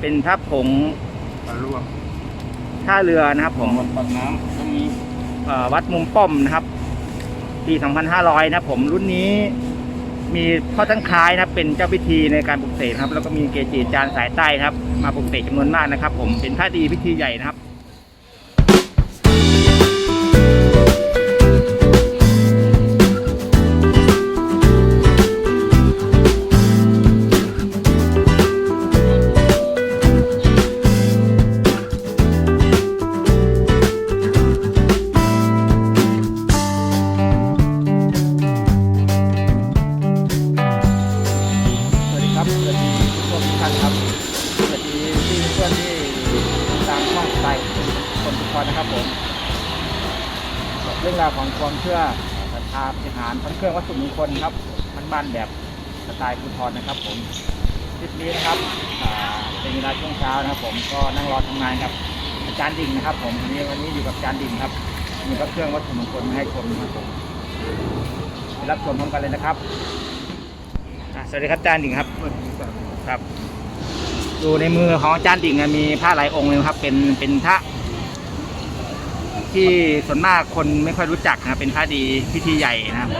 เป็นพระผงปลาลวกท่าเรือนะครับผมปากน้ำก็มีเอ่อวัดมุมป้อมนะครับ ปี 2500 นะครับผมรุ่นนี้มีพ่อตั้งคล้ายนะครับเป็นเจ้าพิธีในการปลุกเสกนะครับ แล้วก็มีเกจิอาจารย์สายใต้นะครับ มาปลุกเสกจำนวนมากนะครับ ผมเป็นพระดีพิธีใหญ่นะครับาวของความเชื่อศรัทธาปฏิหารพันเครื่องวัตถุมงคลครับพันบ้านแบบสไตล์คุณทรนะครับ ผมคลิปนี้นะครับเป็นเวลาช่วงเช้านะครับ ผมก็นั่งรอทำงานกับอาจารย์ดิ่งนะครับ ผมวันนี้วันนี้อยู่กับอาจารย์ดิ่งครับมีพระเครื่องวัตถุมงคลมาให้ชมนะครับผมรับชมพร้อมกันเลยนะครับสวัสดีครับอาจารย์ดิ่งครับเปิดดูแบบครับ ดูในมือของอาจารย์ดิ่งอะมีผ้าหลายองค์เลยครับ เป็นเป็นพระ ที่ส่วนมากคนไม่ค่อยรู้จักนะครับเป็นพระดีพิธีใหญ่นะครับ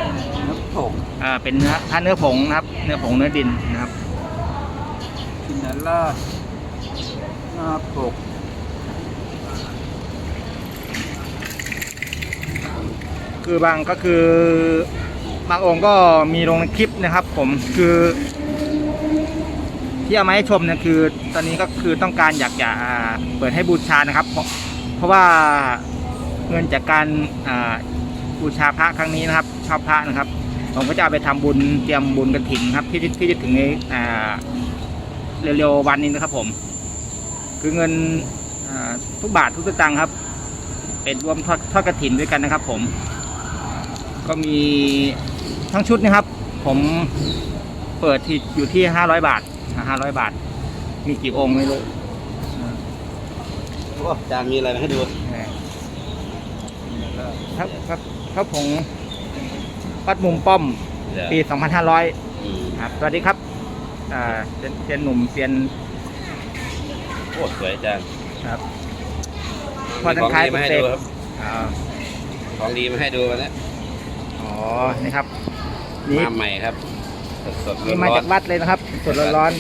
น้ำผงเอ่อเป็นเนื้อพระเนื้อผงนะครับ เนื้อผงเนื้อดินนะครับกินนาราชหน้าปกคือบางก็คือบางองค์ก็มีลงในคลิปนะครับ ผมคือที่เอามาให้ชมเนี่ยคือ ตอนนี้ก็คือต้องการอยากจะอ่าเปิดให้บูชานะครับ เพราะเพราะว่า เงินจากการอ่าบูชาพระครั้งนี้นะครับ ชอบพระนะครับ ผมก็จะเอาไปทำบุญเตรียมบุญกระถิ่นครับ ที่ที่จะถึงในเร็วๆวันนี้นะครับ ผม คือเงินทุกบาททุกสตางค์ครับ เป็นรวมทอดทอดกระถินด้วยกันนะครับ ผม ก็มีทั้งชุดนะครับ ผมเปิดที่อยู่ที่ห้าร้อยบาทห้าร้อยบาท มีกี่องค์ไม่รู้โอ้จานมีอะไรมาให้ดู ครับครับครับผมวัดมุมป้อม ปี 2500อืมครับ สวัสดีครับอ่าเซียนเซียนหนุ่มเซียนโอ้สวยจานครับพอตั้งคล้ายมีของดีมาให้ดูครับ อ่าของดีมาให้ดูวันนี้อ๋อ นี่ครับ นี่มาใหม่ครับ สดๆนี่ร้มาอจานกวัดเลยนะครับ สดร้อน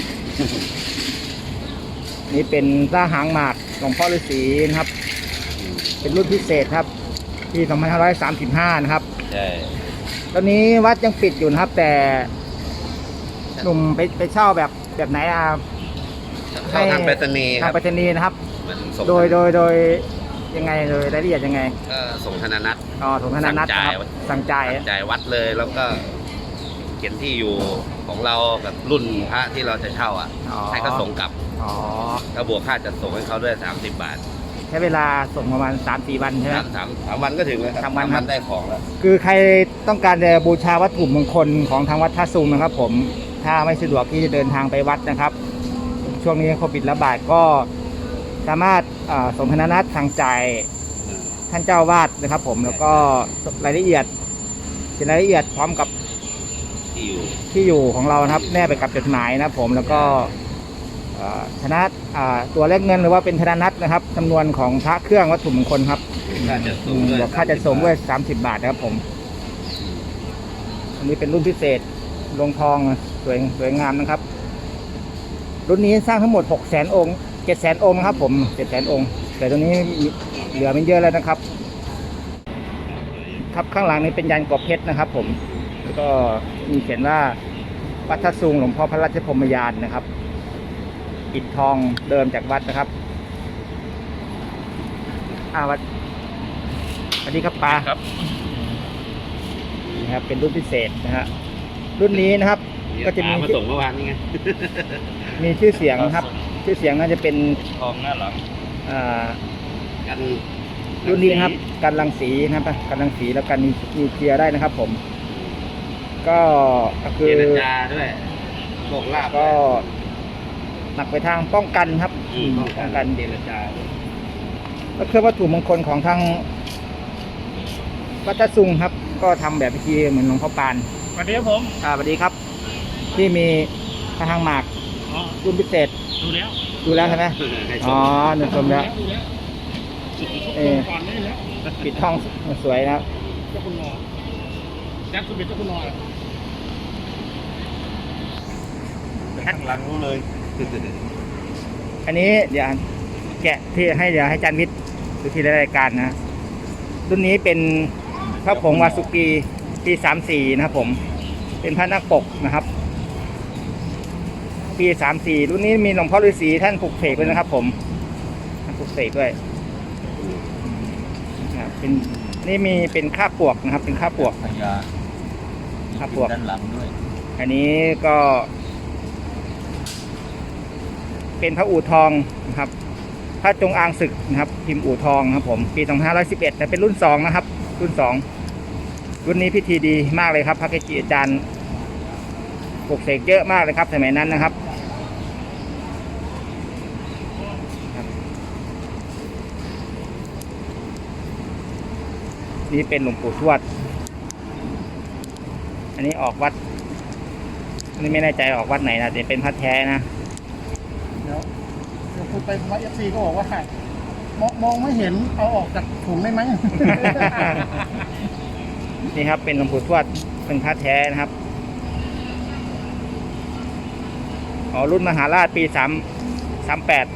ๆนี่เป็นต้าหางหมากหลวงพ่อฤาษีนะครับ ๆอืมเป็นรุ่นพิเศษครับ ปี2535 นะครับ ใช่ตอนนี้วัดยังปิดอยู่นะครับ แต่หนุ่มไปไปเช่าแบบแบบไหนอะเข้าทางไปรษณีย์คทารังบไปรษณีย์นะครับ มันส่งโดยโดยโดยยังไงโดยรายละเอียดยังไงก็ส่งธนานัต อ๋อถุงธนานัตนะครับสั่งจ่าย จ่ายวัดเลยแล้วก็เขียนที่อยู่ของเรากับรุ่นพระที่เราจะเช่าอะ อ๋อ ให้เขาส่งกลับอ๋อ แล้วบวกค่าจัดส่งให้เขาด้วย 30 บาท ใช้เวลาส่งประมาณ3-4วันใช่ไหม สามสามสามวันก็ถึงแล้วครับสามวันครับ ได้ของแล้วคือใครต้องการจะบูชาวัตถุมงคลของทางวัดท่าซุงนะครับ ผมถ้าไม่สะดวกที่จะเดินทางไปวัดนะครับ ช่วงนี้โควิดระบาดก็สามารถเอ่อส่งธนานัตสั่งจ่ายอืมท่านเจ้าวาดนะครับ ผมแล้วก็รายละเอียดเป็นรายละเอียดพร้อมกับที่อยู่ที่อยู่ของเรานะครับ แนบไปกับจดหมายนะครับ ผมแล้วก็เอ่อ ธนัตอ่าตัวเลขเงินหรือว่าเป็นธนานัตนะครับจำนวนของพระเครื่องวัตถุมงคลครับค่าจัดอืส่งมด้วยบวกค่าจัดส่งด้วย30บาทนะครับผมอันนี้เป็นรุ่นพิเศษลงทองสวยสวยงามนะครับ รุ่นนี้สร้างทั้งหมด6 0 0 0 0องค์7 0 0 0 0องค์นะครับ ผม7 0 0 0 0องค์แต่ตัวนี้เหลือไม่เยอะแล้วนะครับ ครับข้างหลังนี้เป็นยันกรอบเพชรนะครับ ผมแล้วก็มีเขียนว่าวัดทัดซุงหลวงพ่อพระราชพรหมยานนะครับ ปิดทองเดิมจากวัดนะครับอาวัดสวัสดีครับปาครับนะครับ เป็นรุ่นพิเศษนะฮะรุ่นนี้นะครับ ก็จะมีมาส่งเมื่อวานนี่ไงมีชื่อเสียงนะครับ ชื่อเสียงน่าจะเป็นทองหน้าหลังอ่ากันรุ่นนี้นะครับการรังสีนะครับการรังสีแล้วกันมีเคลียร์ได้นะครับ ผม ก็ก็คืเจอรจาด้วยโชคลาภก็ หนักไปทางป้องกันครับอืมป้องกันเจรจาก็คือวัตถุมงคลของทางวัดตะซุงครับ ก็ทำแบบพิธีเหมือนหลวงพ่อปานสวัสดีครับผมอ่าสวัสดีครับ ที่มีพระทางหมากอ๋อรุ่นพิเศษ ดูแล้วดูแล้วใช่ไหมให้ชอ๋อมหนึ่งชมแล้วดูแล้วเออก่อนได้แล้วปิดห้องสวยนะครับเจ้าคุณรอยักษ์สุดเป็นเจ้าคุณรอข้างหลังรู้เลย อันนี้เดี๋ยวแกะที่ให้เดี๋ยวให้จันวิทย์ดูที่รายการนะรุ่นนี้เป็นพระผงวาสุกีปีสามสี่นะครับผม เป็นพระนักปกนะครับ ปีสามสี่รุ่นนี้มีหลวงพ่อฤาษีท่านปลุกเสกด้วยนะครับผมท่านปลุกเสกด้วยนะครับเป็นนี่มีเป็นข้าบปวกนะครับ เป็นข้าบปวกพญาครับพวกด้านหลังด้วย อันนี้ก็ เป็นพระอู่ทองนะครับพระจงอางศึกนะครับพิมพ์อู่ทองครับผมปี 2511แต่เป็นรุ่น 2 นะครับ รุ่น 2 รุ่นนี้พิธีดีมากเลยครับ พระเกจิอาจารย์ปลุกเสกเยอะมากเลยครับ สมัยนั้นนะครับ นี่เป็นหลวงปู่ทวด อันนี้ออกวัดอันนี้ไม่แน่ใจออกวัดไหนนะแต่เป็นพระแท้นะ เดี๋ยวเดี๋ยวคุณ ไปพระเอฟซีก็บอกว่ามองมองไม่เห็นเอาออกจากถุงได้ไหม นี่ครับเป็นหลวงปู่ทวดเป็นพระแท้นะครับอ๋อรุ่นมหาราชปีสามสามแปด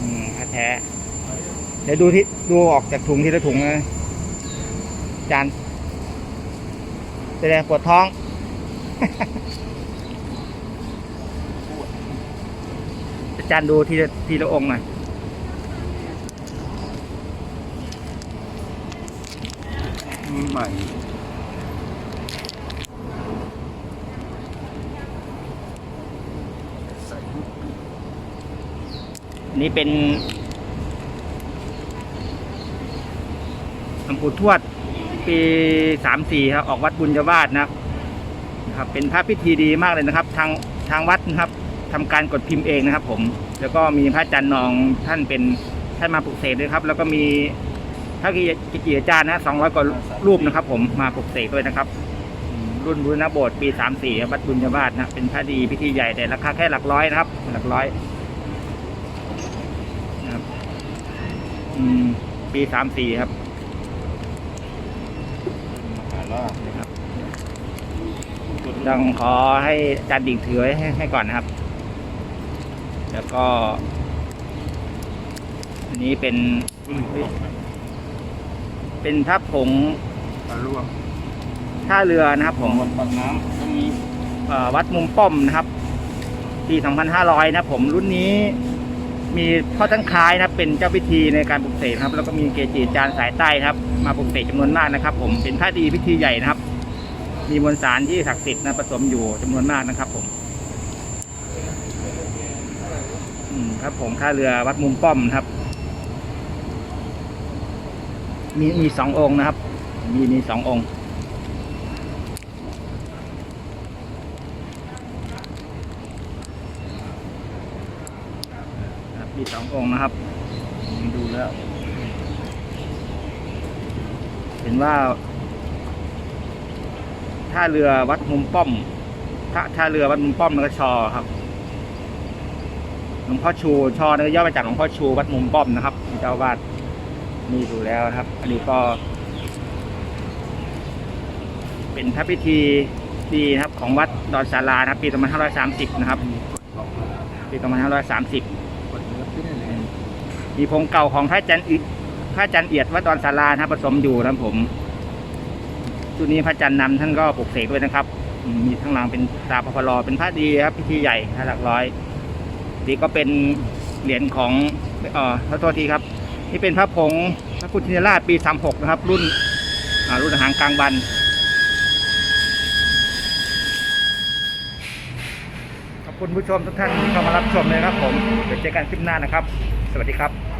อืมพระแท้ เดี๋ยวดูที่ดูออกจากถุงทีละถุงนะจานแสดงปวดท้อง อาจารย์ดูทีละทีละองค์หน่อยใหม่อันนี้เป็นหลวงปู่ทวด ปีสามสี่ครับ ออกวัดบุญญาวาสนะครับ นะครับ เป็นพระพิธีดีมากเลยนะครับ ทางทางวัดนะครับ ทำการกดพิมพ์เองนะครับผม แล้วก็มีพระอาจารย์นองท่านเป็นท่านมาปลุกเสกด้วยครับ แล้วก็มีพระกิจิอาจารย์นะสองร้อยกว่ารูปนะครับ ผมมาปลุกเสกด้วยนะครับอืมรุ่นบุรณโบสถ์ปีสามสี่วัดบุญญาวาสนะเป็นพระดีพิธีใหญ่แต่ราคาแค่หลักร้อยนะครับ หลักร้อยนะครับอืมปีสามสี่ครับหาล่านะครับต้องขอให้อาจารย์ดิ่งถือไว้ให้ให้ก่อนนะครับ แล้วก็ อันนี้เป็น เป็นทับผงตะลวงท่าเรือนะครับผมปากน้ำก็มีเอ่อวัดมุมป้อมนะครับปี2500 นะครับผมรุ่นนี้มีพ่อท่านคล้ายนะครับเป็นเจ้าพิธีในการปลุกเสกครับ แล้วก็มีเกจิอาจารย์สายใต้นะครับ มาปลุกเสกจำนวนมากนะครับ ผมเป็นพระดีพิธีใหญ่นะครับ มีมวลสารที่ศักดิ์สิทธิ์นะผสมอยู่จำนวนมากนะครับ ผมอืม ครับ ผมค่าเรือวัดมุมป้อมนะครับ มีมีสององค์นะครับ มีมีสององค์ครับมีสององค์นะครับดูแล้ว เห็นว่าท่าเรือวัดมุมป้อมท่าท่าเรือวัดมุมป้อมแล้วก็ชอครับ หลวงพ่อชู ช่อเนี่ยย่อมาจากหลวงพ่อชูวัดมุมป้อมนะครับเจ้าวาดนี่ดูแล้วนะครับ อันนี้ก็ เป็นพระพิธีดีนะครับ ของวัดดอนศาลานะครับ ปี 2530 นะครับมีกดออกมาปี 2530อีพงเก่าของพระจันอิพระจันเอียดวัดดอนสารานะครับผสมอยู่นะครับผมชุดนี้พระจันนำท่านก็ปลุกเสกด้วยนะครับ มีทั้งหลังเป็นตาพพลอเป็นพระดีครับพิธีใหญ่ห้าหลักร้อย นี่ก็เป็นเหรียญของเอ่อขอโทษทีครับ นี่เป็นพระผงพระพุทธชินราชปีสามหกนะครับ รุ่นรุ่นหางกลางบันขอบคุณผู้ชมทุกท่านที่เข้ามารับชมเลยครับผมเดี๋ยวเจอกันคลิปหน้านะครับ สวัสดีครับ